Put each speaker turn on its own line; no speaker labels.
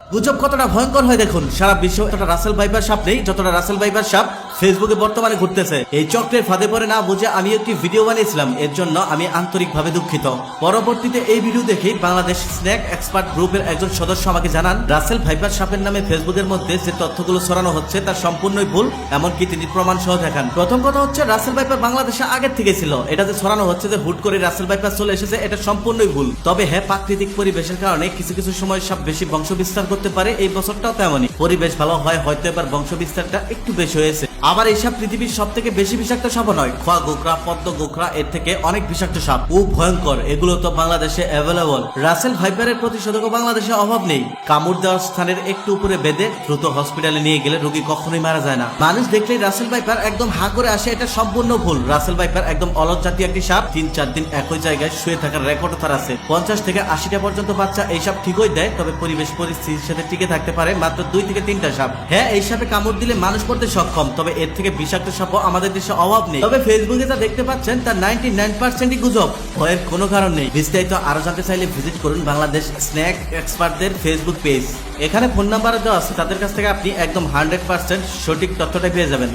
গুজব কতটা ভয়ঙ্কর হয় দেখুন। সারা বিশ্ব রাসেল ভাইবার সাপ নেই, যতটা রাসেল ভাইবার সাপ ফেসবুকে বর্তমানে ঘুরতেছে। এই চক্রের ফাঁদে পড়ে না বুঝে আমি একটি ভিডিও বানিয়েছিলাম। এর জন্য আমি আন্তরিকভাবে দুঃখিত। পরবর্তীতে এই ভিডিও দেখে বাংলাদেশ স্ন্যাক এক্সপার্ট গ্রুপের একজন সদস্য আমাকে জানান, রাসেল ভাইপার সাপের নামে ফেসবুকের মধ্যে যে তথ্যগুলো ছড়ানো হচ্ছে তা সম্পূর্ণই ভুল, এমনকি তিনি প্রমাণ সহ দেখান। প্রথম কথা হচ্ছে, রাসেল ভাইপার বাংলাদেশে আগের থেকে ছিল। এটা যে ছড়ানো হচ্ছে যে হুট করে রাসেল ভাইপার চলে এসেছে, এটা সম্পূর্ণই ভুল। তবে হ্যাঁ প্রাকৃতিক পরিবেশের কারণে কিছু কিছু সময় সাপ বেশি বংশ বিস্তার করতে পারে, এই বছরটাও তেমনই। পরিবেশ ভালো হয়, হয়তো এবার বংশ বিস্তারটা একটু বেশি হয়েছে। আবার এইসব পৃথিবীর সব থেকে বেশি বিষাক্ত সাপ নয়। খোয়া গোকরা পদ্ম গোকরা এর থেকে অনেক বিষাক্ত সাপ। ও ভয়ঙ্কর। এগুলো তো বাংলাদেশে অ্যাভেলেবল রাসেল ভাইপারের প্রতিষেধকও বাংলাদেশে অভাব নেই। কামড় দেওয়ার স্থানের একটু উপরে বেঁধে দ্রুত হসপিটালে নিয়ে গেলে রোগী কখনোই মারা যায় না। মানুষ দেখলেই রাসেল ভাইপার একদম হা করে আসে, এটা সম্পূর্ণ ভুল। রাসেল ভাইপার একদম অলস জাতীয় একটি সাপ। তিন চার দিন একই জায়গায় শুয়ে থাকার রেকর্ড তার আছে। পঞ্চাশ থেকে আশিটা পর্যন্ত বাচ্চা এই সাপ ঠিকই দেয়, তবে পরিবেশ পরিস্থিতির সাথে টিকে থাকতে পারে মাত্র দুই থেকে তিনটা সাপ। হ্যাঁ এই সাপে কামড় দিলে মানুষ পড়তে সক্ষম, তবে এর থেকে বিষাক্ত সাপ আমাদের দেশে অভাব নেই। তবে ফেসবুকে যা দেখতে পাচ্ছেন, তার নাইনটি নাইন পার্সেন্টই গুজব। ভয়ের কোনো কারণ নেই। বিস্তারিত আরও জানতে চাইলে ভিজিট করুন বাংলাদেশ স্ন্যাক এক্সপার্টদের ফেসবুক পেজ এখানে ফোন নাম্বার দেওয়া আছে। তাদের কাছ থেকে আপনি একদম হান্ড্রেড পার্সেন্ট সঠিক তথ্যটা পেয়ে যাবেন।